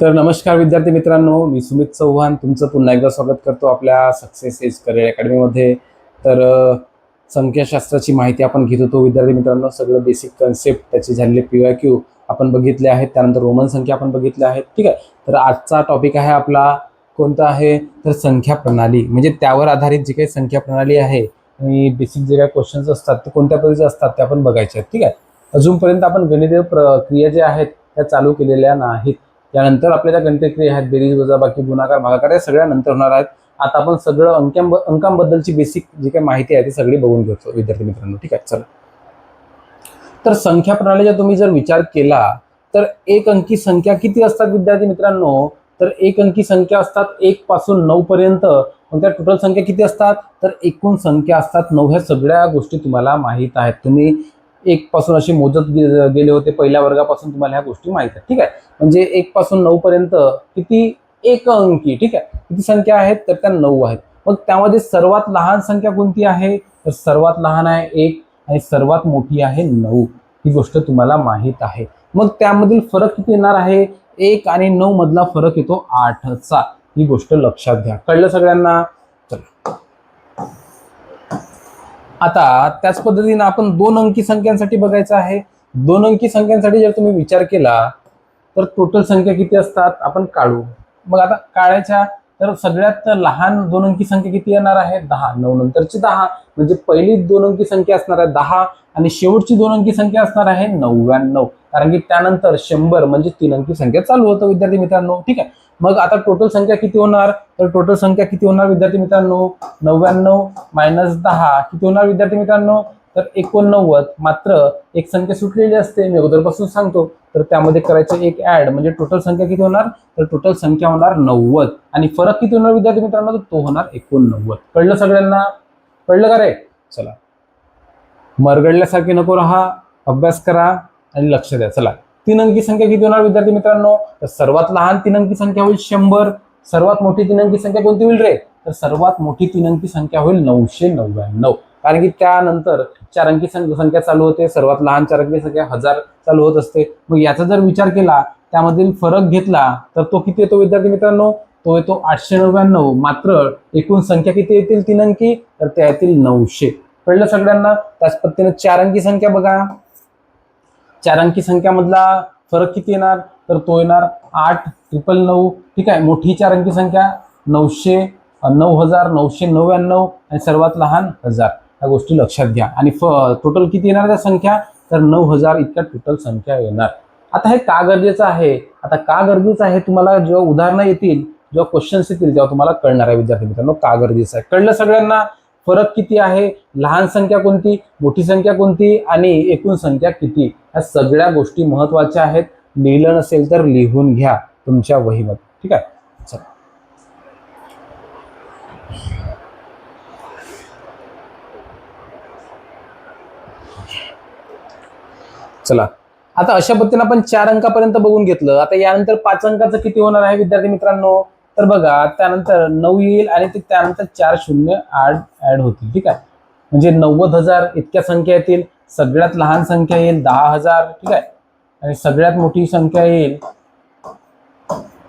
तर नमस्कार विद्यार्थी मित्रांनो मी सुमित चव्हाण तुमचं पुन्हा एकदा स्वागत करतो आपल्या सक्सेस एज करिअर अकॅडमीमध्ये तर संख्याशास्त्राची माहिती आपण घेत होतो विद्यार्थी मित्रांनो. सगळं बेसिक कन्सेप्ट त्याचे झालेले पी वाय क्यू आपण बघितले आहेत. त्यानंतर रोमन संख्या आपण बघितल्या आहेत. ठीक आहे? तर आजचा टॉपिक आहे आपला कोणता आहे? तर संख्या प्रणाली. म्हणजे त्यावर आधारित जी काही संख्या प्रणाली आहे आणि बेसिक जे काही क्वेश्चन्स असतात ते कोणत्या पद्धतीचे असतात ते आपण बघायचे आहेत. ठीक आहे? अजूनपर्यंत आपण गणितीय प्रक्रिया ज्या आहेत त्या चालू केलेल्या नाहीत. त्यानंतर आपल्या त्या गणितक्रिया आहेत बेरीज वजाबाकी गुणाकार भागाकार या सगळ्या नंतर होणार आहेत. आता आपण सगळं अंक्यां अंकांबद्दलची बेसिक जी काही माहिती आहे ती सगळी बघून घेतो विद्यार्थी मित्रांनो. ठीक आहे? चला. तर संख्या प्रणालीचा तुम्ही जर विचार केला तर एक अंकी संख्या किती असतात विद्यार्थी मित्रांनो? तर एक अंकी संख्या असतात एक पासून नऊ पर्यंत. मग त्या टोटल संख्या किती असतात? तर एकूण संख्या असतात नऊ. ह्या सगळ्या गोष्टी तुम्हाला माहीत आहेत. तुम्ही एक पासून अशी मोजत गेले होते पहिल्या वर्गापासून तुम्हाला ह्या गोष्टी माहीत आहेत. ठीक आहे? म्हणजे एक पासून नऊ पर्यंत किती? एक अंकी. ठीक आहे? किती संख्या आहेत? तर त्या नऊ आहेत. मग त्यामध्ये सर्वात लहान संख्या कोणती आहे? तर सर्वात लहान आहे एक आणि सर्वात मोठी आहे नऊ. ही गोष्ट तुम्हाला माहीत आहे. मग त्यामधील फरक किती येणार आहे? एक आणि नऊ मधला फरक येतो आठचा. ही गोष्ट लक्षात घ्या. कळलं सगळ्यांना? चला. आता त्याच पद्धतीने आपण दोन अंकी संख्यांसाठी बघायचं आहे. दोन अंकी संख्यांसाठी जर तुम्ही विचार केला तर टोटल संख्या किती असतात? आपण काढू. मग आता काढायच्या तर सगळ्यात लहान दोन अंकी संख्या किती येणार आहे? दहा. नऊ. नंतरची दहा म्हणजे पहिली दोन अंकी संख्या असणार आहे दहा आणि शेवटची दोन अंकी संख्या असणार आहे नव्याण्णव कारण की त्यानंतर शंभर म्हणजे तीन अंकी संख्या चालू होतं विद्यार्थी मित्रांनो. ठीक आहे? मग आता टोटल संख्या किती होणार? तर टोटल संख्या किती होणार विद्यार्थी मित्रांनो? नव्याण्णव मायनस दहा. किती होणार विद्यार्थी मित्रांनो? तर एकोणनव्वद. मात्र एक संख्या सुटलेली असते. मी अगोदरपासून सांगतो. तर त्यामध्ये करायचं एक ऍड म्हणजे टोटल संख्या किती होणार? तर टोटल संख्या होणार नव्वद. आणि फरक किती होणार विद्यार्थी मित्रांनो? तर तो होणार एकोणनव्वद. कळलं सगळ्यांना? कळलं का रे? चला. मरगडल्यासारखे नको राहा. अभ्यास करा. आणि लक्ष द्या. चला. तीन अंकी संख्या किती होणार विद्यार्थी मित्रांनो? तर सर्वात लहान तीन अंकी संख्या होईल शंभर. सर्वात मोठी तीन अंकी संख्या कोणती होईल रे? तर सर्वात मोठी तीन अंकी संख्या होईल नऊशे नव्याण्णव. कारण की त्यानंतर चार अंकी सं- संख्या चालू होते. सर्वात लहान चार अंकी संख्या हजार चालू होत असते. मग याचा जर विचार केला त्यामधील फरक घेतला तर तो किती येतो विद्यार्थी मित्रांनो? तो येतो आठशे नव्याण्णव. मात्र एकूण संख्या किती येतील तीन अंकी? तर त्या येतील नऊशे. कळलं सगळ्यांना? त्याच पद्धतीने चार अंकी संख्या बघा. चार अंकी संख्यामधला फरक किती येणार? तर तो येणार आठ ट्रिपल नऊ. ठीक आहे मोठी चार अंकी संख्या नऊशे नऊ हजार नऊशे नव्याण्णव आणि सर्वात लहान हजार. या गोष्टी लक्षात घ्या. आणि फ टोटल किती येणार त्या संख्या? तर नऊ हजार इतक्या टोटल संख्या येणार. आता हे का गरजेचं आहे? आता का गरजेचं आहे? तुम्हाला जेव्हा उदाहरणं येतील जेव्हा क्वेश्चन्स येतील तेव्हा तुम्हाला कळणार आहे विद्यार्थी मित्रांनो का गरजेचं आहे. कळलं सगळ्यांना? फरक किती आहे? लहान संख्या कोणती? मोठी संख्या कोणती? आणि एकूण संख्या किती? ह्या सगळ्या गोष्टी महत्त्वाच्या आहेत. लिहिलं नसेल तर लिहून घ्या तुमच्या वहीमध्ये. ठीक आहे? चला. चला. आता अशा पद्धतीने आपण चार अंकापर्यंत बघून घेतलं. आता यानंतर पाच अंकाचं किती होणार आहे विद्यार्थी मित्रांनो? तर बघा त्यानंतर नऊ येईल आणि ते त्यानंतर चार शून्य आठ ऍड होतील ठीक आहे? म्हणजे नव्वद हजार इतक्या संख्या येतील सगळ्यात लहान संख्या येईल दहा हजार ठीक आहे? आणि सगळ्यात मोठी संख्या येईल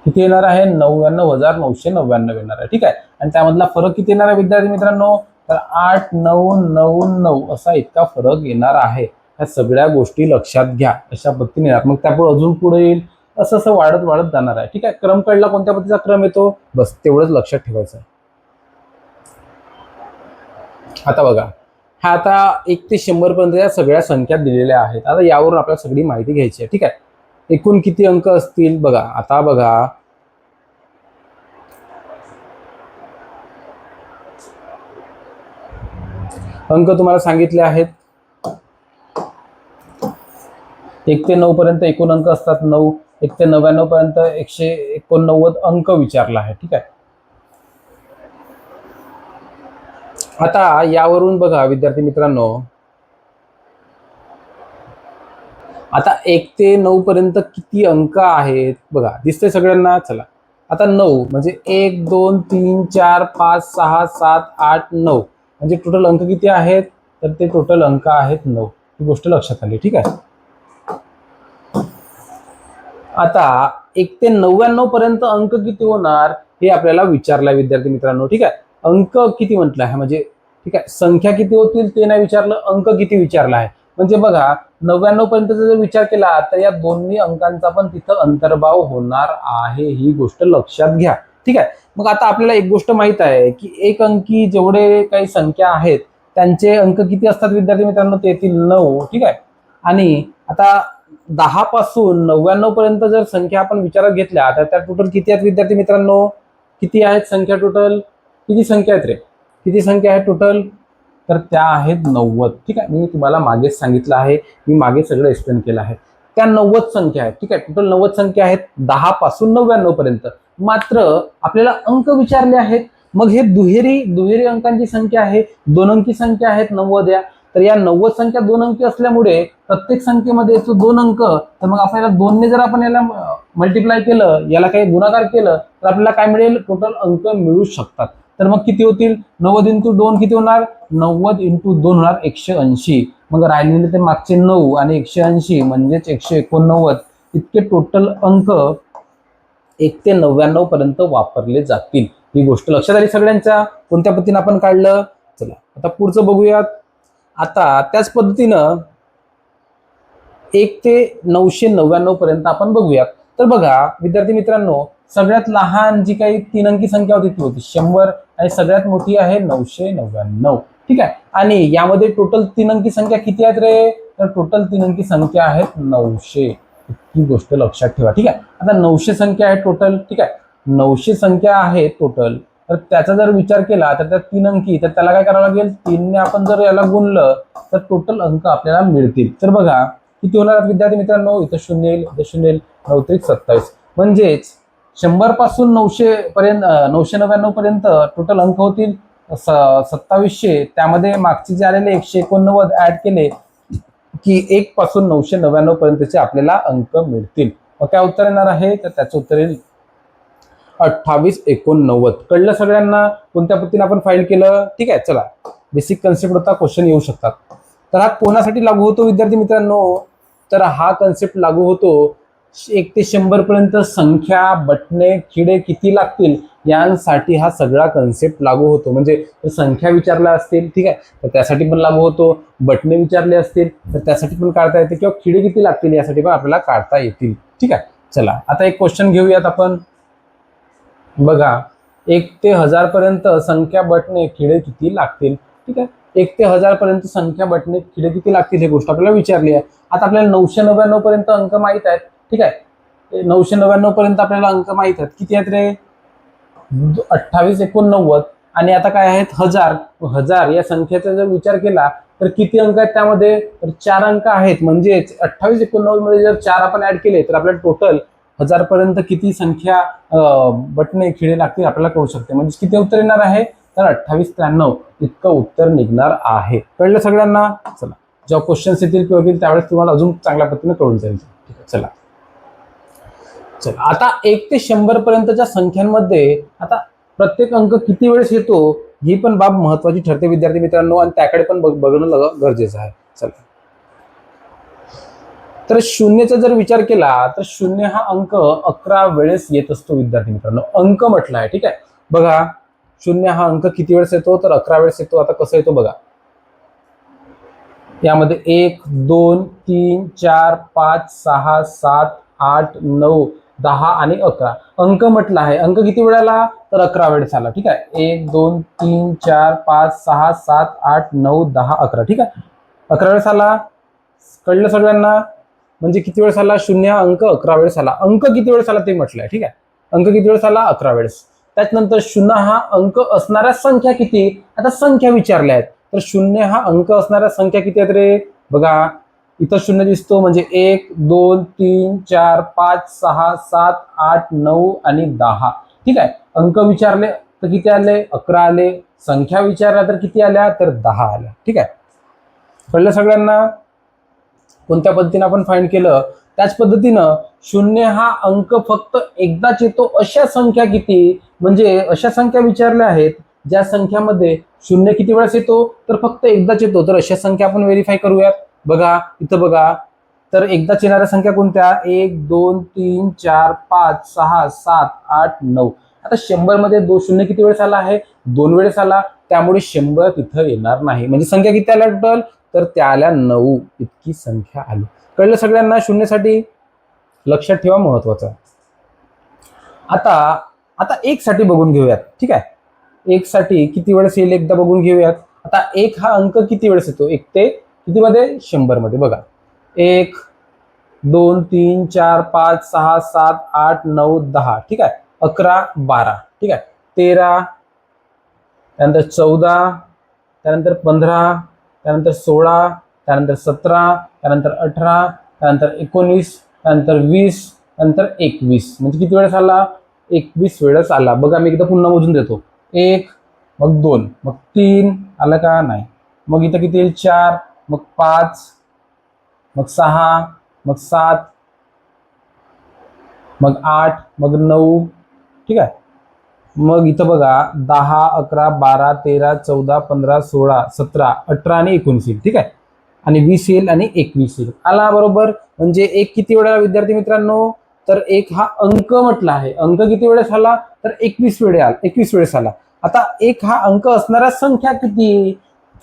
किती येणार आहे? नव्याण्णव हजार नऊशे नव्याण्णव येणार आहे ठीक आहे? आणि त्यामधला फरक किती येणार आहे विद्यार्थी मित्रांनो? तर आठ नऊ नऊ नऊ असा इतका फरक येणार आहे. ह्या सगळ्या गोष्टी लक्षात घ्या अशा पद्धतीने. येणार मग त्यापुढे अजून पुढे येईल असं असं वाढत वाढत जाणार आहे. ठीक आहे? क्रम कळला कोणत्या पद्धतीचा क्रम येतो? बस तेवढंच लक्षात ठेवायचं आहे. आता बघा. हा आता एक ते शंभर पर्यंत या सगळ्या संख्या दिलेल्या आहेत. आता यावरून आपल्याला सगळी माहिती घ्यायची आहे. ठीक आहे? एकूण किती अंक असतील? बघा आता बघा. अंक तुम्हाला सांगितले आहेत. एक ते नऊ पर्यंत एकूण अंक असतात. नऊ एक ते नव्याण्णव पर्यंत एकशे एकोणनव्वद अंक विचारला आहे ठीक आहे? आता यावरून बघा विद्यार्थी मित्रांनो. आता एक ते नऊ पर्यंत किती अंक आहेत? बघा दिसते सगळ्यांना? चला. आता नऊ म्हणजे एक दोन तीन चार पाच सहा सात आठ नऊ. म्हणजे टोटल अंक किती आहेत? तर ते टोटल अंक आहेत नऊ. ही गोष्ट लक्षात आली ठीक आहे? आता एक ते नव्याण्णव पर्यंत अंक किती होणार हे आपल्याला विचारलंय विद्यार्थी मित्रांनो ठीक आहे? अंक किती म्हटलं आहे? म्हणजे ठीक आहे संख्या किती होतील ते नाही विचारलं अंक किती विचारला आहे? म्हणजे बघा नव्याण्णव पर्यंत जर विचार केला तर या दोन्ही अंकांचा पण तिथं अंतर्भाव होणार आहे ही गोष्ट लक्षात घ्या. ठीक आहे? मग आता आपल्याला एक गोष्ट माहीत आहे की एक अंकी जेवढे काही संख्या आहेत त्यांचे अंक किती असतात विद्यार्थी मित्रांनो? ते येतील नऊ ठीक आहे? आणि आता दहा पासून नव्याण्णव पर्यंत जर संख्या आपण विचारात घेतल्या तर त्या टोटल किती आहेत विद्यार्थी मित्रांनो? किती आहेत संख्या टोटल किती संख्या आहेत रे? किती संख्या आहेत टोटल तर त्या आहेत नव्वद. ठीक आहे मी तुम्हाला मागेच सांगितलं आहे. मी मागे सगळं एक्सप्लेन केलं आहे. त्या नव्वद संख्या आहेत. ठीक आहे टोटल नव्वद संख्या आहेत दहा पासून नव्याण्णव पर्यंत. मात्र आपल्याला अंक विचारले आहेत. मग हे दुहेरी दुहेरी अंकांची संख्या आहे दोन अंकी संख्या आहेत नव्वद या. तर या नव्वद संख्या दोन अंकी असल्यामुळे प्रत्येक संख्येमध्ये येतो दोन अंक तर मग आपल्याला दोनने जर आपण याला मल्टिप्लाय केलं याला काही गुणाकार केलं तर आपल्याला काय मिळेल? टोटल अंक मिळू शकतात. तर मग किती होतील? नव्वद इंटू दोन किती होणार? नव्वद इंटू दोन होणार एकशे ऐंशी. मग राहिलेले ते मागचे नऊ आणि एकशे ऐंशी म्हणजेच एकशे एकोणनव्वद. इतके टोटल अंक एक ते नव्याण्णव पर्यंत वापरले जातील. ही गोष्ट लक्षात आली सगळ्यांच्या? कोणत्या पद्धतीने आपण काढलं? चला आता पुढचं बघूयात. आता त्याच पद्धतीनं एक ते नऊशे नव्याण्णव पर्यंत आपण बघूयात. तर बघा विद्यार्थी मित्रांनो सगळ्यात लहान जी काही तीन अंकी संख्या होती ती होती शंभर आणि सगळ्यात मोठी आहे नऊशे नव्याण्णव. ठीक आहे? आणि यामध्ये टोटल तीन अंकी संख्या किती आहेत रे? तर टोटल तीन अंकी संख्या आहेत नऊशे. ही गोष्ट लक्षात ठेवा. ठीक आहे? आता नऊशे संख्या आहे टोटल ठीक आहे? नऊशे संख्या आहे टोटल तर त्याचा जर विचार केला तर त्या तीन अंकी तर त्याला काय करावं लागेल? तीनने आपण जर याला गुणलं तर टोटल अंक आपल्याला मिळतील. तर बघा किती होणार विद्यार्थी मित्रांनो? इथं शून्य येईल इथं शून्य येईल नऊ त्रिक सत्तावीस. म्हणजेच शंभरपासून नऊशे पर्यंत नऊशे नव्याण्णव पर्यंत टोटल अंक होतील. स- सत्तावीसशे त्यामध्ये मागचे जे आलेले एकशे एकोणनव्वद ऍड केले की एक पासून नऊशे नव्याण्णव पर्यंतचे आपल्याला अंक मिळतील. मग काय उत्तर येणार आहे? तर त्याचं उत्तर येईल अठ्ठावीस एकोणनव्वद. कळलं सगळ्यांना? कोणत्या पद्धतीने आपण फाईल केलं? ठीक आहे चला. बेसिक कन्सेप्ट होता क्वेश्चन येऊ शकतात. तर हा कोणासाठी लागू होतो विद्यार्थी मित्रांनो? तर हा कन्सेप्ट लागू होतो एक ते शंभर पर्यंत संख्या बटणे खिडे किती लागतील? यांसाठी हा सगळा कन्सेप्ट लागू होतो. म्हणजे संख्या विचारल्या असतील ठीक आहे तर त्यासाठी पण लागू होतो. बटणे विचारले असतील तर त्यासाठी पण काढता येते. किंवा खिडे किती लागतील यासाठी पण आपल्याला काढता येतील. ठीक आहे चला. आता एक क्वेश्चन घेऊयात आपण. बघा एक ते हजार पर्यंत संख्या बटणे खिडे किती लागतील? ठीक आहे? एक ते हजार पर्यंत संख्या बटणे खिडे किती लागतील ही गोष्ट आपल्याला विचारली आहे. आता आपल्याला नऊशे नव्याण्णव पर्यंत अंक माहीत आहेत. ठीक आहे? नऊशे नव्याण्णव पर्यंत आपल्याला अंक माहीत आहेत. किती आहेत रे? अठ्ठावीस एकोणनव्वद आणि आता काय आहेत? हजार. हजार या संख्येचा जर विचार केला तर किती अंक आहेत त्यामध्ये? तर चार अंक आहेत. म्हणजेच अठ्ठावीस एकोणनव्वदमध्ये जर चार आपण ऍड केले तर आपल्याला टोटल हजार पर्यंत किती संख्या बटणे खिळे लागतील आपल्याला कळू शकते. म्हणजे किती उत्तर येणार आहे? तर अठ्ठावीस त्र्याण्णव इतकं उत्तर निघणार आहे. कळलं सगळ्यांना? चला. जेव्हा क्वेश्चन्स येतील किंवा येतील त्यावेळेस तुम्हाला अजून चांगल्या पद्धतीने कळून जाईल. ठीक आहे चला. चला. आता एक ते शंभर पर्यंतच्या संख्यांमध्ये आता प्रत्येक अंक किती वेळेस येतो ही पण बाब महत्वाची ठरते विद्यार्थी मित्रांनो आणि त्याकडे पण बघणं गरजेचं आहे. चला. तर शून्यचा जर विचार केला तर शून्य हा अंक अकरा वेळेस येत असतो विद्यार्थी मित्रांनो. अंक म्हटला आहे ठीक आहे? बघा शून्य हा अंक किती वेळेस येतो? तर अकरा वेळेस येतो. आता कसं येतो बघा. यामध्ये एक दोन तीन चार पाच सहा सात आठ नऊ दहा आणि अकरा. अंक म्हटला आहे. अंक किती वेळाला तर अकरा वेळेस आला ठीक आहे? एक दोन तीन चार पाच सहा सात आठ नऊ दहा अकरा ठीक आहे? अकरा वेळेस आला? कळलं सगळ्यांना? म्हणजे किती वेळेस आला? शून्य अंक अकरा वेळेस आला. अंक किती वेळेस आला ते म्हटलंय ठीक आहे? अंक किती वेळेस आला? अकरा वेळेस. त्याच्यानंतर शून्य हा अंक असणाऱ्या संख्या किती? आता संख्या विचारल्या आहेत. तर शून्य हा अंक असणाऱ्या संख्या किती आहेत रे? बघा इथं शून्य दिसतो म्हणजे एक दोन तीन चार पाच सहा सात आठ नऊ आणि दहा. ठीक आहे? अंक विचारले तर किती आले? अकरा आले. संख्या विचारल्या तर किती आल्या? तर दहा आल्या. ठीक आहे? कळलं सगळ्यांना? कोणत्या पद्धतीने आपण फाईंड केलं? त्याच पद्धतीनं शून्य हा अंक फक्त एकदाच येतो अशा संख्या किती? म्हणजे अशा संख्या विचारल्या आहेत ज्या संख्यामध्ये शून्य किती वेळेस येतो तर फक्त एकदाच येतो. तर अशा संख्या आपण व्हेरीफाय करूयात. बघा इथं बघा. तर एकदाच येणाऱ्या संख्या कोणत्या? एक दोन तीन चार पाच सहा सात आठ नऊ. आता शंभरमध्ये दो शून्य किती वेळेस आला आहे? दोन वेळेस आला. त्यामुळे शंभर तिथं येणार नाही. म्हणजे संख्या किती आल्या टोटल तर त्या आल्या नऊ. इतकी संख्या आली. कळलं सगळ्यांना? शून्यसाठी? लक्षात ठेवा महत्वाचं. आता आता एक साठी बघून घेऊयात. ठीक आहे? एक साठी किती वेळेस येईल एकदा बघून घेऊयात. आता एक हा अंक किती वेळेस येतो? एक ते किती मध्ये शंभरमध्ये बघा. एक दोन तीन चार पाच सहा सात आठ नऊ दहा. ठीक आहे? अकरा बारा. ठीक आहे? तेरा त्यानंतर चौदा त्यानंतर पंधरा त्यानंतर सोळा त्यानंतर सतरा त्यानंतर अठरा त्यानंतर एकोणीस त्यानंतर वीस त्यानंतर एकवीस. म्हणजे किती वेळेस आला? एकवीस वेळेस आला. बघा मी एकदा पुन्हा मोजून देतो. एक मग दोन मग तीन आलं का? नाही. मग इथं किती येईल? चार मग पाच मग सहा मग सात मग आठ मग नऊ. ठीक आहे? मग इथं बघा दहा अकरा बारा तेरा चौदा पंधरा सोळा सतरा अठरा आणि एकोणीस येईल ठीक आहे? आणि वीस येईल आणि एकवीस येईल. आला बरोबर? म्हणजे एक किती वेळेला विद्यार्थी मित्रांनो? तर एक हा अंक म्हटला आहे. अंक किती वेळेस आला? तर एकवीस वेळे आला एकवीस वेळेस आला. आता एक हा अंक असणाऱ्या संख्या किती?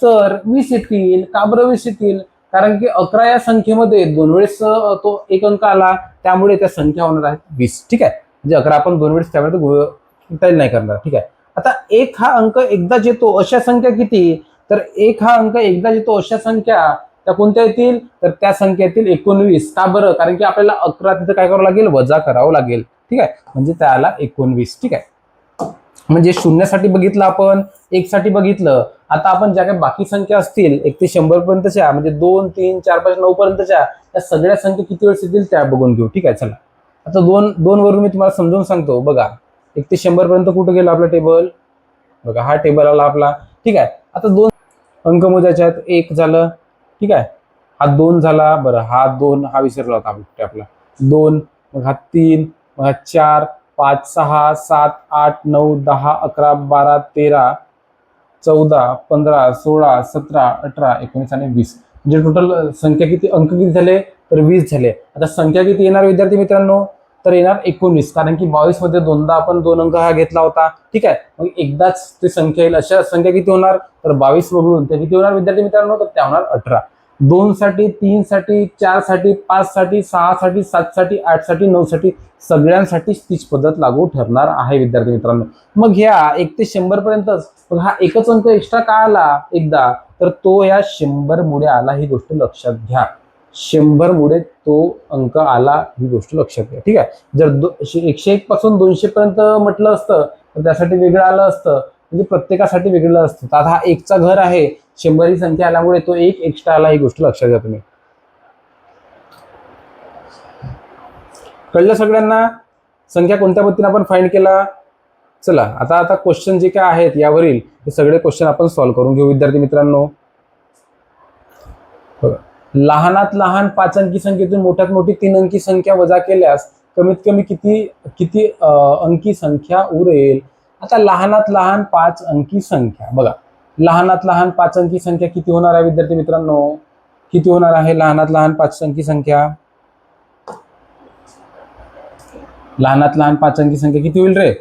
तर वीस येतील का बरं वीस येतील? कारण की अकरा या संख्येमध्ये दोन वेळेस तो एक अंक आला त्यामुळे त्या संख्या होणार आहेत वीस ठीक आहे? म्हणजे अकरा आपण दोन वेळेस त्यावेळेस तो नाही करणार. ठीक आहे. आता एक हा अंक एकदाच येतो अशा संख्या किती? तर एक हा अंक एकदाच येतो अशा संख्या त्या कोणत्या येतील? तर त्या संख्या येतील एकोणवीस. का बरं? कारण की आपल्याला अकरा तिथं काय करावं लागेल? वजा करावं लागेल. ठीक आहे? म्हणजे त्याला एकोणवीस. ठीक आहे? म्हणजे शून्यासाठी बघितलं आपण एक साठी बघितलं. आता आपण ज्या काही बाकी संख्या असतील एक ते शंभर पर्यंतच्या म्हणजे दोन तीन चार पाच नऊ पर्यंतच्या त्या सगळ्या संख्या किती वेळेस येतील त्या बघून घेऊ. ठीक आहे? चला. आता दोन दोन वरून मी तुम्हाला समजून सांगतो. बघा. एक ते शंभर पर्यंत कुठं गेलं आपलं टेबल बघा हा टेबल आला आपला. ठीक आहे. आता दोन अंक मोजायच्या आहेत एक झालं ठीक आहे. हा दोन झाला. बरं हा दोन हा विसरला होता आपला आपला. दोन मग हा तीन मग हा चार पाच सहा सात आठ नऊ दहा अकरा बारा तेरा चौदा पंधरा सोळा सतरा अठरा एकोणीस आणि वीस. म्हणजे टोटल संख्या किती अंक किती झाले? तर वीस झाले. आता संख्या किती येणार विद्यार्थी मित्रांनो? तर येणार एकोणीस. कारण की बावीसमध्ये दोनदा आपण दोन अंक हा घेतला होता. ठीक आहे? मग एकदाच ते संख्या येईल. अशा संख्या किती होणार? तर बावीस वगळून ते किती होणार विद्यार्थी मित्रांनो? तर त्या होणार अठरा. दोन साठी तीन साठी चारसाठी पाच साठी सहा साठी सात साठी आठसाठी नऊ साठी सगळ्यांसाठीच तीच पद्धत लागू ठरणार आहे विद्यार्थी मित्रांनो. मग ह्या एक ते शंभर पर्यंतच. मग हा एकच अंक एक्स्ट्रा का आला? एकदा. तर तो या शंभर मुळे आला. ही गोष्ट लक्षात घ्या. शंभर मुळे तो अंक आला ही गोष्ट लक्षात घ्या. ठीक आहे? जर दो शे- एकशे एक पासून दोनशे पर्यंत म्हटलं असतं तर त्यासाठी वेगळं आलं असतं. म्हणजे प्रत्येकासाठी वेगळं असतं. तर आता हा एकचा घर आहे शंभर ही संख्या आल्यामुळे तो एक एक्स्ट्रा आला ही गोष्ट लक्षात घ्या तुम्ही. कळलं सगळ्यांना? संख्या कोणत्या पद्धतीने आपण फाइंड केला? चला आता आता क्वेश्चन जे काय आहेत यावरील हे सगळे क्वेश्चन आपण सॉल्व्ह करून घेऊ विद्यार्थी मित्रांनो. लहानात लहान पाच अंकी संख्येतून मोठ्यात मोठी तीन अंकी संख्या वजा केल्यास कमीत कमी किती किती अंकी संख्या उरेल? आता लहानात लहान पाच अंकी संख्या. बघा लहानात लहान पाच अंकी संख्या किती होणार आहे विद्यार्थी मित्रांनो? किती होणार आहे लहानात लहान पाच अंकी संख्या? लहानात लहान पाच अंकी संख्या किती होईल रे?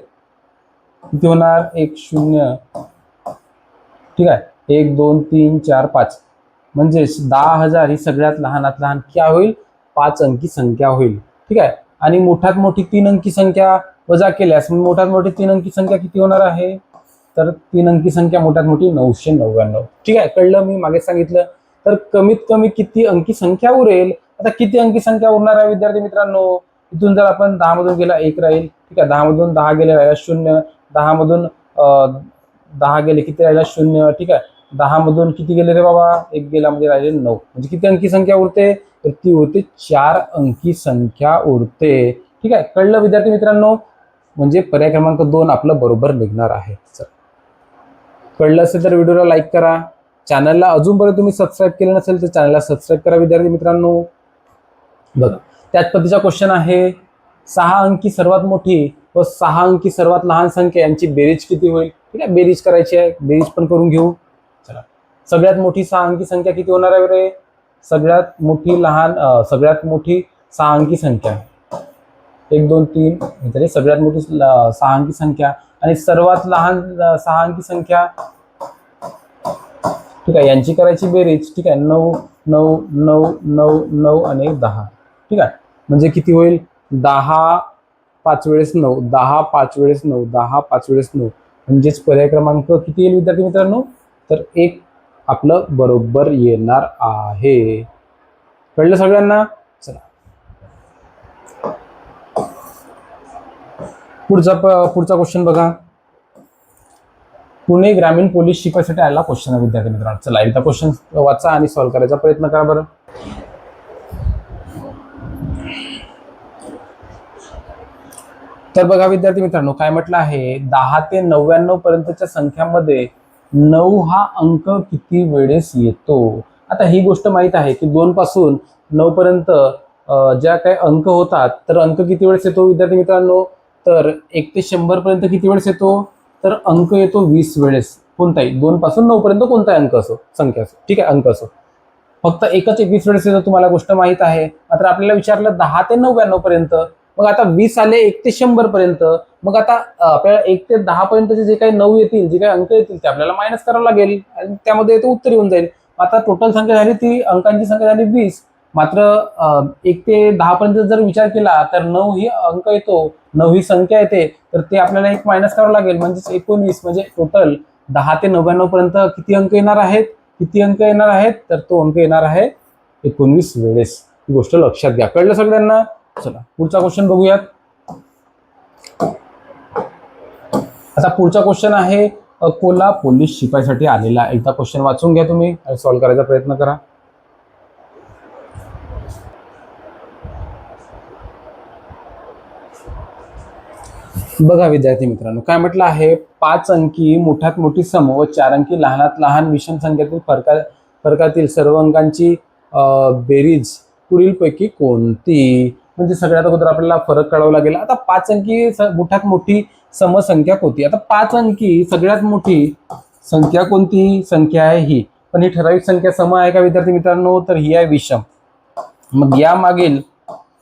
किती होणार? एक शून्य. ठीक आहे. एक दोन तीन चार पाच. म्हणजेच दहा हजार ही सगळ्यात लहानात लहान क्या होईल? पाच अंकी संख्या होईल. ठीक आहे? आणि मोठ्यात मोठी तीन अंकी संख्या वजा केल्यास मग मोठ्यात मोठी तीन अंकी संख्या किती होणार आहे? तर तीन अंकी संख्या मोठ्यात मोठी नऊशे नव्याण्णव ठीक आहे? कळलं मी? मागे सांगितलं. तर कमीत कमी किती अंकी संख्या उरेल? आता किती अंकी संख्या उरणार आहे विद्यार्थी मित्रांनो? इथून जर आपण दहा मधून गेला एक राहील. ठीक आहे? दहा मधून दहा गेले राहिला शून्य. दहा मधून दहा गेले किती राहिला? शून्य. ठीक आहे? दहा मधून किती गेले रे बाबा? एक गेला म्हणजे राहिले नऊ. म्हणजे किती अंकी संख्या उरते? तर ती उरते चार अंकी संख्या उरते. ठीक आहे? कळलं विद्यार्थी मित्रांनो? म्हणजे पर्याय क्रमांक दोन आपलं बरोबर निघणार आहे. कळलं असेल तर व्हिडिओला लाईक करा. चॅनलला अजूनपर्यंत तुम्ही सबस्क्राईब केलं नसेल तर चॅनलला सबस्क्राईब करा विद्यार्थी मित्रांनो. बघा त्याच पद्धतीचा क्वेश्चन आहे. सहा अंकी सर्वात मोठी व सहा अंकी सर्वात लहान संख्या यांची बेरीज किती होईल? ठीक आहे? बेरीज करायची आहे. बेरीज पण करून घेऊ. सगळ्यात मोठी सहा अंकी संख्या किती होणार आहे रे? सगळ्यात मोठी लहान सगळ्यात मोठी सहा अंकी संख्या. एक दोन तीन सगळ्यात मोठी सहा अंकी संख्या. आणि सर्वात लहान सहा अंकी संख्या ठीक आहे यांची करायची बेरीज ठीक आहे नऊ नऊ नऊ नऊ नऊ आणि दहा. ठीक आहे म्हणजे किती होईल? दहा पाच वेळेस नऊ दहा पाच वेळेस नऊ दहा पाच वेळेस नऊ. म्हणजेच पर्याय क्रमांक किती येईल विद्यार्थी मित्रांनो? तर एक आपलं बरोबर येणार आहे. कळलं सगळ्यांना? चला. पुढचा पुढचा क्वेश्चन बघा. पुणे ग्रामीण पोलीस शिकायसाठी आलेला क्वेश्चन आहे विद्यार्थी मित्रांनो. चला एकदा क्वेश्चन वाचा आणि सॉल्व्ह करायचा प्रयत्न करा बरं. तर बघा विद्यार्थी मित्रांनो काय म्हटलं आहे? दहा ते नव्याण्णव पर्यंतच्या संख्यामध्ये नऊ हा अंक किती वेळेस येतो? आता ही गोष्ट माहीत आहे की दोन पासून नऊ पर्यंत ज्या काही अंक होतात तर अंक किती वेळेस येतो विद्यार्थी मित्रांनो? तर एक ते शंभर पर्यंत किती वेळेस येतो? तर अंक येतो वीस वेळेस. कोणताही? दोन पासून नऊ पर्यंत कोणताही अंक असो संख्या असो ठीक आहे अंक असो. फक्त एकच एकवीस वेळेस येतो तुम्हाला गोष्ट माहीत आहे. मात्र आपल्याला विचारलं दहा ते नव्याण्णव पर्यंत. मग आता वीस आले एक ते शंभर पर्यंत. मग आता आपल्याला एक ते दहा पर्यंतचे जे काही नऊ येतील जे काही अंक येतील ते आपल्याला मायनस करावं लागेल. आणि त्यामध्ये ते उत्तर येऊन जाईल. आता टोटल संख्या झाली ती अंकांची संख्या झाली वीस. मात्र एक ते दहा पर्यंत जर विचार केला तर नऊ ही अंक येतो. नऊ ही संख्या येते. तर ते आपल्याला एक मायनस करावं लागेल. म्हणजेच एकोणवीस म्हणजे टोटल दहा ते नव्याण्णव पर्यंत किती अंक येणार आहेत? किती अंक येणार आहेत? तर तो अंक येणार आहे एकोणवीस वेळेस. ही गोष्ट लक्षात घ्या. कळलं सगळ्यांना? चला पुढचा क्वेश्चन बघूयात. आता पुढचा क्वेश्चन आहे अकोला पोलीस शिपाईसाठी आलेला एकदा क्वेश्चन वाचून घ्या तुम्ही आणि सॉल्व्ह करायचा प्रयत्न करा. बघा विद्यार्थी मित्रांनो काय म्हटलं आहे? पाच अंकी मोठ्यात मोठी सम व चार अंकी लहानात लहान विषम संख्येतील फरका फरकातील सर्व अंकांची बेरीज पुढीलपैकी कोणती? म्हणजे सगळ्यात अगोदर आपल्याला फरक कळावा लागेल. आता पाच अंकी स- मोठ्यात मोठी समसंख्या कोणती? आता पाच अंकी सगळ्यात मोठी संख्या कोणती? संख्या आहे ही. पण ही ठराविक संख्या सम आहे का विद्यार्थी मित्रांनो? तर ही आहे विषम. मग या मागील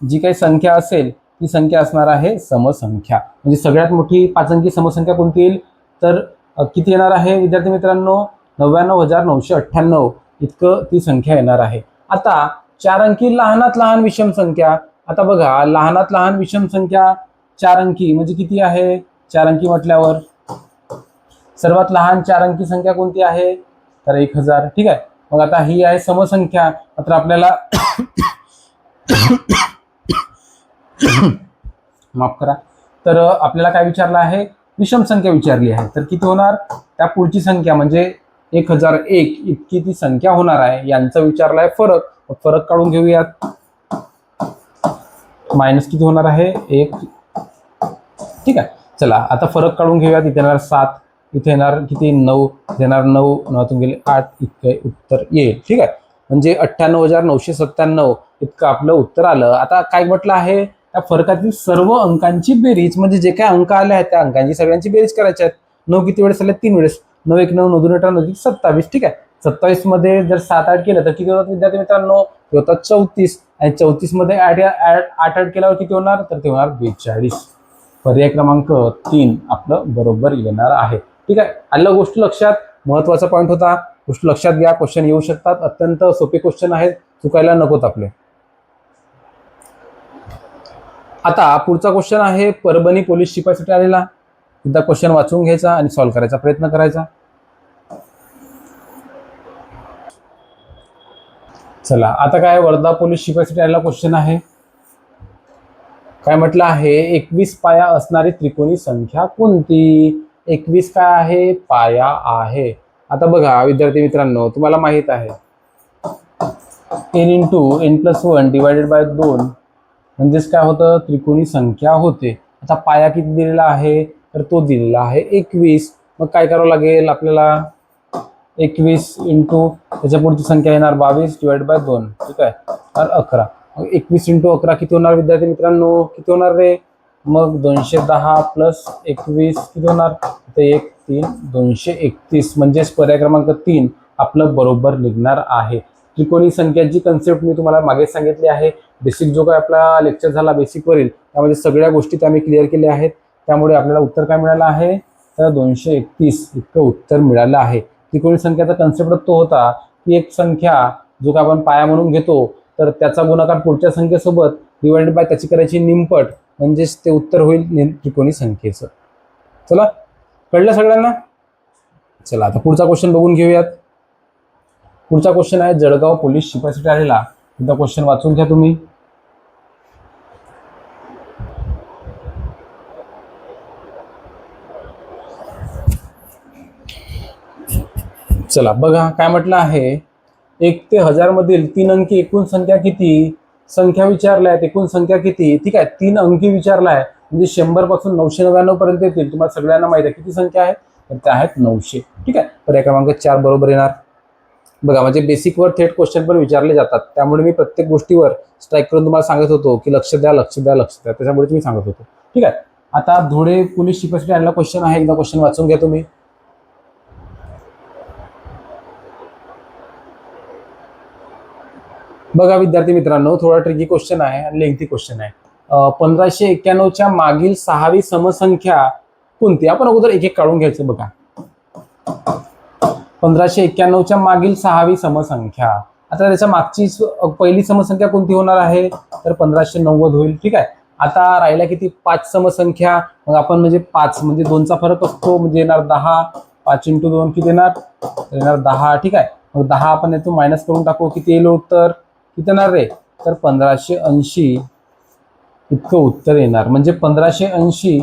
जी काही संख्या असेल ती संख्या असणार आहे समसंख्या. म्हणजे सगळ्यात मोठी पाच अंकी समसंख्या कोणती येईल? तर किती येणार आहे विद्यार्थी मित्रांनो? नव्याण्णव हजार नऊशे अठ्ठ्याण्णव. इतकं ती संख्या येणार आहे. आता चार अंकी लहानात लहान विषम संख्या. आता बघा लहानात लहान विषम संख्या चार अंकी म्हणजे किती आहे? चार अंकी म्हटल्यावर? सर्वात लहान चार अंकी संख्या कोणती आहे? तर एक हजार. ठीक आहे? मग आता ही आहे समसंख्या. मात्र आपल्याला माफ करा. तर आपल्याला काय विचारलं आहे? विषम संख्या विचारली आहे. तर किती होणार? त्या पुढची संख्या म्हणजे एक हजार एक इतकी ती संख्या होणार आहे. यांचा विचारला आहे फरक. मग फरक काढून घेऊयात. मायनस किती होणार आहे? एक. ठीक आहे. चला आता फरक काढून घेऊयात. इथे येणार सात इथे येणार किती? नऊ. इथे येणार नऊ. नऊतून गेले आठ. इतके उत्तर येईल. ठीक आहे. म्हणजे अठ्ठ्याण्णव हजार नऊशे सत्त्याण्णव इतकं आपलं उत्तर आलं. आता काय म्हटलं आहे? त्या फरकातील सर्व अंकांची बेरीज म्हणजे जे काय अंक आले आहेत त्या अंकांची सगळ्यांची बेरीज करायची आहेत. नऊ किती वेळेस आले? तीन वेळेस. नऊ एक नऊ नऊ दोन अठरा नऊ सत्तावीस. ठीक आहे. सत्तावीसमध्ये जर सात आठ केलं तर किती होतात विद्यार्थी मित्रांनो? होतात चौतीस. आणि चौतीसमध्ये ऍड आठ आठ केल्यावर किती होणार? तर ते होणार बेचाळीस. पर्याय क्रमांक तीन आपलं बरोबर येणार आहे. ठीक आहे? आलं गोष्ट लक्षात? महत्त्वाचा पॉईंट होता. गोष्ट लक्षात घ्या. क्वेश्चन येऊ शकतात. अत्यंत सोपे क्वेश्चन आहेत. चुकायला नकोत आपले. आता पुढचा क्वेश्चन आहे परभणी पोलीस शिपाईसाठी आलेला. एकदा क्वेश्चन वाचून घ्यायचा आणि सॉल्व्ह करायचा प्रयत्न करायचा. चला आता काय वर्धा पोलीस शिपाईसाठी आलेला क्वेश्चन आहे. काय म्हटलं आहे एकवीस पाया असणारी त्रिकोणी संख्या कोणती? एकवीस काय आहे? पाया आहे. आता बघा विद्यार्थी मित्रांनो तुम्हाला माहीत आहे. Ten into N plus one divided by दोन म्हणजेच काय होतं? त्रिकोणी संख्या होते. आता पाया किती दिलेला आहे? तर तो दिलेला आहे एकवीस. मग काय करावं लागेल आपल्याला? एकवीस इंटू त्याच्या पुढची संख्या येणार बावीस डिवाइड बाय दोन. ठीक आहे? तर अकरा. मग एकवीस इंटू अकरा किती होणार विद्यार्थी मित्रांनो? किती होणार रे? मग दोनशे दहा प्लस एकवीस किती होणार? तर एक तीन दोनशे एकतीस. म्हणजेच पर्याय क्रमांक तीन आपलं बरोबर निघणार आहे. त्रिकोणी संख्यांची कन्सेप्ट मी तुम्हाला मागे सांगितली आहे बेसिक जो काय आपला लेक्चर झाला बेसिकवरील त्यामध्ये सगळ्या गोष्टी त्या मी क्लिअर केल्या आहेत. त्यामुळे आपल्याला उत्तर काय मिळालं आहे? तर दोनशे एकतीस इतकं उत्तर मिळालं आहे. त्रिकोणी संख्याचा कन्सेप्ट तो होता की एक संख्या जो का आपण पाया म्हणून घेतो तर त्याचा गुणाकार पुढच्या संख्येसोबत डिवाइडेड बाय त्याची करायची निमपट म्हणजेच ते उत्तर होईल नि- त्रिकोणी संख्येचं. चला कळलं सगळ्यांना? चला आता पुढचा क्वेश्चन बघून घेऊयात. पुढचा क्वेश्चन आहे जळगाव पोलीस शिपाईसाठी आलेला. एकदा क्वेश्चन वाचून घ्या तुम्ही. चला बघा काय म्हटलं आहे. एक ते हजारमधील तीन अंकी एकूण संख्या किती? संख्या विचारल्या आहेत एकूण संख्या किती? ठीक आहे तीन अंकी विचारलाय म्हणजे शंभरपासून नऊशे नव्याण्णव पर्यंत येतील. तुम्हाला सगळ्यांना माहिती आहे किती संख्या आहे? तर त्या आहेत नऊशे. ठीक आहे पर्याय क्रमांक चार बरोबर येणार. बघा म्हणजे बेसिकवर थेट क्वेश्चन पण विचारले जातात. त्यामुळे मी प्रत्येक गोष्टीवर स्ट्राईक करून तुम्हाला सांगत होतो की लक्ष द्या लक्ष द्या लक्ष द्या. त्याच्यामुळे तुम्ही सांगत होतो. ठीक आहे आता धुळे पोलीस शिपाईसाठी आणला क्वेश्चन आहे. एकदा क्वेश्चन वाचून घ्या तुम्ही. बघा विद्यार्थी मित्रांनो थोडा ट्रिकी क्वेश्चन आहे आणि लेंथी क्वेश्चन आहे. पंधराशे एक्क्याण्णवच्या मागील सहावी समसंख्या कोणती? आपण अगोदर एक एक काढून घ्यायचं बघा. पंधराशे एक्क्याण्णवच्या मागील सहावी समसंख्या. आता त्याच्या मागची पहिली समसंख्या कोणती होणार आहे? तर पंधराशे नव्वद होईल ठीक आहे? आता राहिल्या किती? पाच समसंख्या. मग आपण म्हणजे पाच म्हणजे दोनचा फरक असतो. म्हणजे येणार दहा पाच इंटू दोन किती येणार? तर येणार दहा ठीक आहे? मग दहा आपण यातून मायनस करून टाकू. किती येईल उत्तर? किती येणार रे? तर पंधराशे ऐंशी इतकं उत्तर येणार. म्हणजे पंधराशे ऐंशी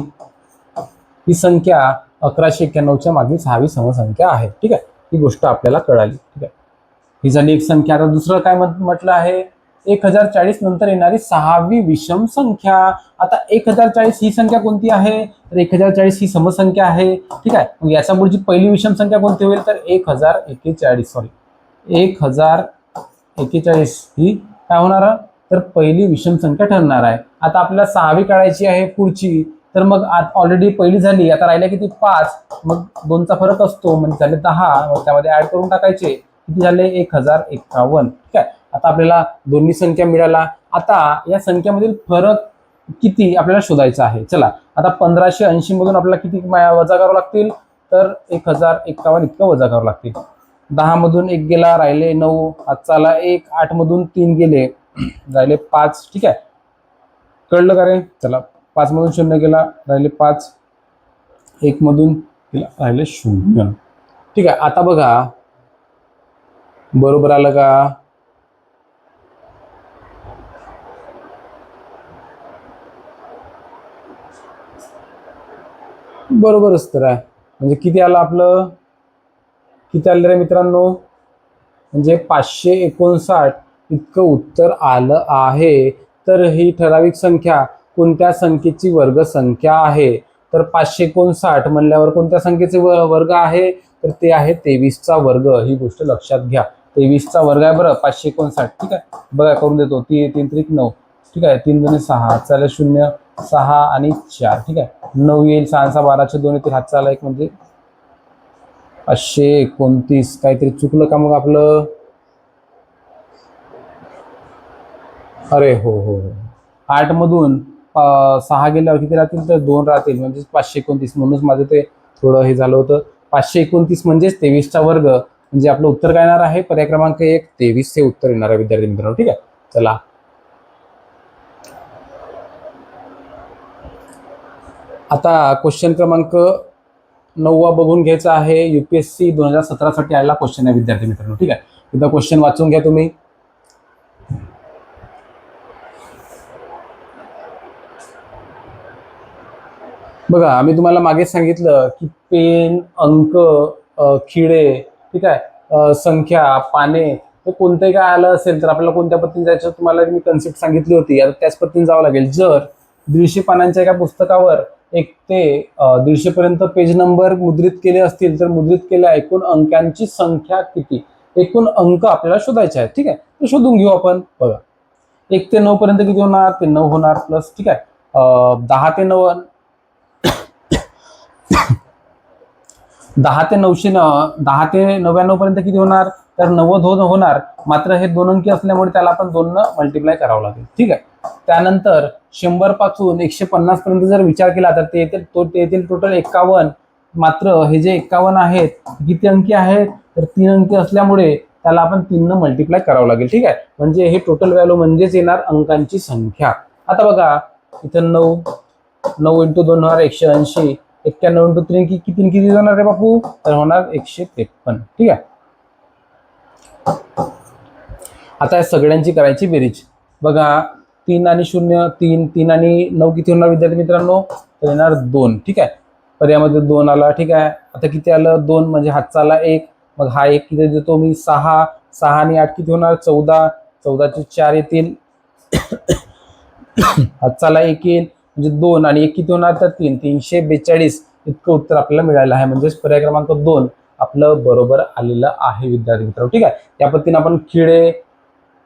ही संख्या अकराशे एक्क्याण्णवच्या मागील सहावी समसंख्या आहे. ठीक आहे? ही गोष्ट आपल्याला कळाली. ठीक आहे? ही झाली एक संख्या. आता दुसरं काय म्हटलं आहे? एक हजार चाळीस नंतर येणारी सहावी विषम संख्या. आता एक हजार चाळीस ही संख्या कोणती आहे? तर एक हजार चाळीस ही समसंख्या आहे. ठीक आहे? मग याच्या पुढची पहिली विषम संख्या कोणती होईल? तर एक हजार एक्केचाळीस सॉरी एक हजार एक्केचाळीस ही काय होणार? तर पहिली विषम संख्या ठरणार आहे. आता आपल्याला सहावी काढायची आहे पुढची तर मग ऑलरेडी पहिली झाली आता राहिल्या किती? पाच. मग दोनचा फरक असतो म्हणजे झाले दहा. मग त्यामध्ये ऍड करून टाकायचे. किती झाले? एक हजार एक्कावन्न ठीक आहे? आता आपल्याला दोन्ही संख्या मिळाला. आता या संख्यामधील फरक किती आपल्याला शोधायचा आहे? चला आता पंधराशे ऐंशी मधून आपल्याला किती वजा करावं लागतील? तर एक हजार एक्कावन्न इतकं वजा करावं लागतील. दहा मधून एक गेला राहिले नऊ आजचाला एक आठ मधून तीन गेले. राहिले पाच ठीक आहे? कळलं का रे? चला पाच मधून शून्य गेला राहिले पाच. एक मधून गेला राहिले शून्य. ठीक आहे आता बघा. बरोबर आलं का? बरोबरच तर आहे. म्हणजे किती आलं आपलं? किती आलं रे मित्रांनो? म्हणजे पाचशे एकोणसाठ इतकं उत्तर आलं आहे. तर ही ठराविक संख्या कोणत्या संख्येची वर्ग संख्या आहे? तर पाचशे एकोणसाठ म्हणल्यावर कोणत्या संख्येचे व- वर्ग आहे? तर ते आहे तेवीसचा वर्ग. ही गोष्ट लक्षात घ्या. तेवीसचा वर्ग आहे बरं पाचशे एकोणसाठ. ठीक आहे? बघा करून देतो. ती तीन त्रिक नऊ. ठीक आहे? तीन दोन्ही सहा. चालेल शून्य सहा आणि चार. ठीक आहे? नऊ येईल. सहा सहा बाराचे दोन येतील. हातचा आला एक म्हणजे पाचशे एकोणतीस काहीतरी चुकलं का मग आपलं? अरे हो हो हो. आठ मधून सहा गेल्यावर किती राहतील तर दोन राहतील म्हणजे पाचशे एकोणतीस. म्हणूनच माझं ते थोडं हे झालं होतं. पाचशे एकोणतीस म्हणजेच तेवीसचा वर्ग. म्हणजे आपलं उत्तर काय येणार आहे? पर्याय क्रमांक एक तेवीस हे उत्तर येणार आहे विद्यार्थी मित्रांनो. ठीक आहे? चला. आता क्वेश्चन क्रमांक नववा बघून घ्यायचा आहे. युपीएससी दोन हजार सतरासाठी आलेला क्वेश्चन आहे विद्यार्थी मित्रांनो. ठीक आहे? एकदा क्वेश्चन वाचून घ्या तुम्ही. बघा आम्ही तुम्हाला मागे सांगितलं की पेन अंक खिडे खिळे ठीक आहे? संख्या पाने हे कोणतंही काय आलं असेल तर आपल्याला कोणत्या पद्धतीने जायचं तुम्हाला मी कन्सेप्ट सांगितली होती. आता त्याच पद्धतीने जावं लागेल. जर दीडशे पानांच्या एका पुस्तकावर एक ते दीडशेपर्यंत पेज नंबर मुद्रित केले असतील तर मुद्रित केल्या एकूण अंकांची संख्या किती? एकूण अंक आपल्याला शोधायचे आहेत ठीक आहे? तर शोधून घेऊ आपण. बघा. एक ते नऊ पर्यंत किती होणार? ते नऊ होणार प्लस ठीक आहे? दहा ते नऊ. दहा ते नऊशे न दहा ते नव्याण्णव पर्यंत किती होणार? तर नव्वद होत होणार मात्र हे दोन अंकी असल्यामुळे त्याला आपण दोन मल्टिप्लाय करावं लागेल. ठीक आहे? त्यानंतर शंभरपासून एकशे पन्नास पर्यंत जर विचार केला तर ते येतील तो ते येतील टोटल एक्कावन्न मात्र हे जे एक्कावन्न आहेत किती अंकी आहेत? तर तीन अंकी असल्यामुळे त्याला आपण तीननं मल्टिप्लाय करावं लागेल. ठीक आहे? म्हणजे हे टोटल व्हॅल्यू म्हणजेच येणार अंकांची संख्या. आता बघा इथं नऊ नऊ इंटू दोन होणार एकशे ऐंशी. एक्क्याण्णव इंटू तीन किती किती जाणार रे बापू? तर होणार एकशे त्रेपन्न. ठीक आहे? आता सगळ्यांची करायची बेरीज. बघा तीन आणि शून्य तीन तीन आणि नऊ किती होणार विद्यार्थी मित्रांनो? तर येणार दोन ठीक आहे? पर्यामध्ये दोन आला ठीक आहे? आता किती आलं? दोन म्हणजे हातचा आला एक. मग हा एक किती देतो मी? सहा. सहा आणि आठ किती होणार? चौदा. चौदाचे चार येतील. हातचाला एक येईल. म्हणजे दोन आणि एक किती होणार? तर तीन. तीनशे बेचाळीस इतकं उत्तर आपल्याला मिळालं आहे. म्हणजेच पर्याय क्रमांक दोन. आपलं बरोबर आलेलं आहे विद्यार्थी मित्रांनो. ठीक आहे? त्या पद्धतीने आपण खिळे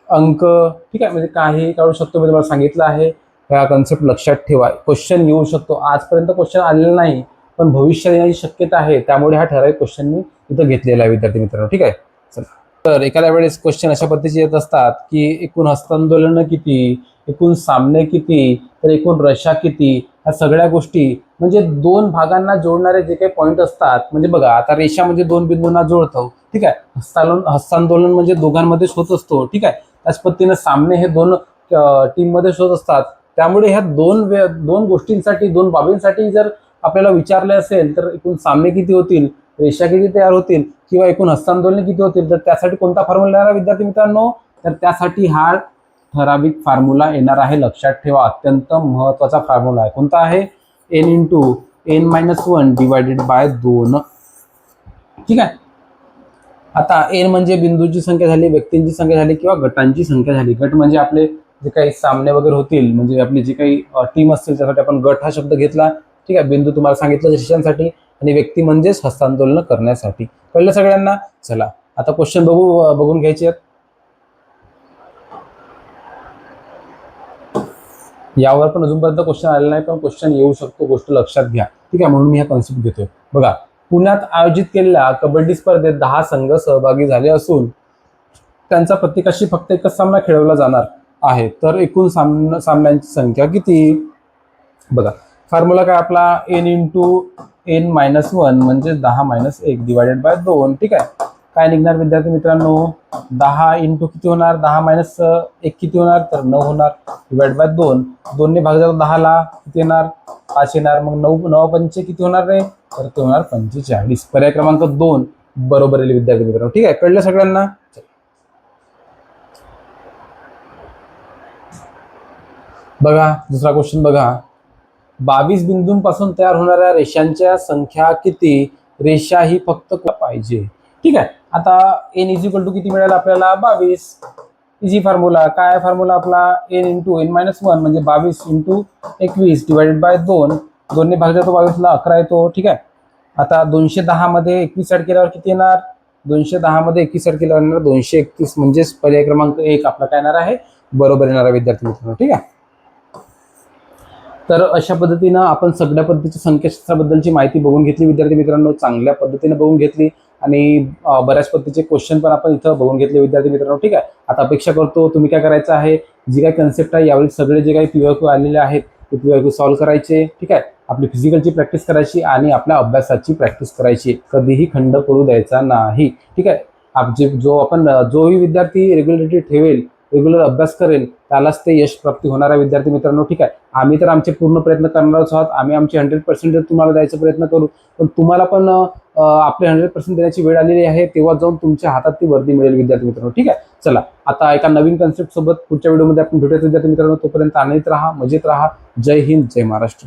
अंक ठीक आहे? म्हणजे काही काढू शकतो. मी तुम्हाला सांगितलं आहे. ह्या कन्सेप्ट लक्षात ठेवा. क्वेश्चन येऊ शकतो. आजपर्यंत क्वेश्चन आलेला नाही पण भविष्यात येण्याची शक्यता आहे. त्यामुळे हा ठराविक क्वेश्चन मी इथं घेतलेला आहे विद्यार्थी मित्रांनो. ठीक आहे? चला. तर एखाद्या वेळेस क्वेश्चन अशा पद्धतीचे येत असतात की एकूण हस्तांदोलन किती एकूण सामने किती तर एकूण रशा किती ह्या सगळ्या गोष्टी म्हणजे दोन भागांना जोडणारे जे काही पॉईंट असतात म्हणजे बघा आता रेषा म्हणजे दोन बिंदूंना जोडतो ठीक आहे? हस्तांदोलन हस्तांदोलन म्हणजे दोघांमध्येच होत असतो ठीक आहे? त्याच पद्धतीनं सामने हे दोन टीममध्येच होत असतात. त्यामुळे ह्या दोन वे- दोन गोष्टींसाठी दोन बाबींसाठी जर आपल्याला विचारले असेल तर एकूण सामने किती होतील रेषा किती तयार होतील किंवा एकूण हस्तांदोलने किती होतील तर त्यासाठी कोणता फॉर्म्युला विद्यार्थी मित्रांनो? तर त्यासाठी हा ठराविक फॉर्म्युला येणार आहे. लक्षात ठेवा अत्यंत महत्त्वाचा फॉर्म्युला आहे. कोणता आहे? N into N minus one divided by दोन. ठीक आहे? आता एन म्हणजे बिंदूची संख्या झाली व्यक्तींची संख्या झाली किंवा गटांची संख्या झाली. गट म्हणजे आपले जे काही सामने वगैरे होतील म्हणजे आपली जी काही टीम असतील त्यासाठी आपण गट हा शब्द घेतला. ठीक आहे? बिंदू तुम्हाला सांगितलं शिष्यांसाठी आणि व्यक्ती म्हणजेच हस्तांदोलन करण्यासाठी. कळलं सगळ्यांना? चला. आता क्वेश्चन बघू बघून घ्यायचे आहेत. यावर पण अजूनपर्यंत क्वेश्चन आलेला नाही पण क्वेश्चन येऊ शकतो गोष्ट लक्षात घ्या. ठीक आहे म्हणून मी हा कॉन्सेप्ट घेतोय. बघा पुण्यात आयोजित केलेल्या कबड्डी स्पर्धेत दहा संघ सहभागी झाले असून त्यांचा प्रत्येकाशी फक्त एकच सामना खेळवला जाणार आहे. तर एकूण सामना सामन्यांची संख्या किती? बघा फॉर्म्युला काय आपला? N into N minus one म्हणजे दहा मायनस एक डिवायडेड बाय दोन. ठीक आहे? काय निघणार विद्यार्थी मित्रांनो? दहा इंटू किती होणार? दहा मायनस एक किती होणार? तर नऊ होणार. डिवाइड बाय दोन. दोनने भाग जातो दहाला किती येणार? पाच येणार. मग नऊ नऊ पंचे किती होणार रे? तर ते होणार पंचेचाळीस. पर्याय क्रमांक दोन. बरोबर येईल विद्यार्थी मित्रांनो. ठीक आहे? कळलं सगळ्यांना? बघा दुसरा क्वेश्चन बघा. बावीस बिंदूंपासून तयार होणाऱ्या रेषांच्या संख्या किती? रेषा ही फक्त पाहिजे? ठीक आहे? आता एन इज इक्वल टू किती मिळालं आपल्याला? बावीस. इझी फॉर्म्युला काय फॉर्म्युला आपला? N into N minus one म्हणजे बावीस इंटू एकवीस डिवायडेड बाय दोन. दोन्ही भाग जातो बावीसला अकरा येतो. ठीक आहे? आता दोनशे दहामध्ये एकवीस ॲड केल्यावर किती येणार? दोनशे दहामध्ये एकवीस ॲड केल्यावर येणार दोनशे एकतीस. म्हणजेच पर्याय क्रमांक एक आपला काय येणार आहे? बरोबर येणार आहे विद्यार्थी मित्रांनो. ठीक आहे? तर अशा पद्धतीनं आपण सगळ्या पद्धतीच्या संख्याशास्त्राबद्दलची माहिती बघून घेतली. विद्यार्थी मित्रांनो चांगल्या पद्धतीने बघून घेतली. आणि बऱ्याच पद्धतीचे क्वेश्चन पण आपण इथं बघून घेतले विद्यार्थी मित्रांनो. ठीक आहे? आता अपेक्षा करतो तुम्ही काय करायचं आहे? जी काय कन्सेप्ट आहे यावेळी सगळे जे काही पीओक्यू आलेले आहेत ते पीओक्यू सॉल्व्ह करायचे. ठीक आहे? आपली फिजिकलची प्रॅक्टिस करायची आणि आपल्या अभ्यासाची प्रॅक्टिस करायची. कधीही खंड पडू द्यायचा नाही. ठीक आहे? आप जे जो आपण जोही विद्यार्थी रेग्युलेटरी ठेवेल रेग्युलर अभ्यास करेल त्यालाच ते यश प्राप्ती होणार आहे विद्यार्थी मित्रांनो ठीक आहे? आम्ही तर आमचे पूर्ण प्रयत्न करणारच आहोत. आम्ही आमचे हंड्रेड पर्सेंट तुम्हाला द्यायचा प्रयत्न करू पण तुम्हाला पण आपले हंड्रेड पर्सेंट देण्याची वेळ आलेली आहे तेव्हा जाऊन तुमच्या हातात ती वर्दी मिळेल विद्यार्थी मित्रांनो ठीक आहे? चला आता एका नवीन कन्सेप्ट सोबत पुढच्या व्हिडिओमध्ये आपण भेटूयात विद्यार्थी मित्रांनो तोपर्यंत आनंदित राहा मजेत राहा. जय हिंद जय महाराष्ट्र.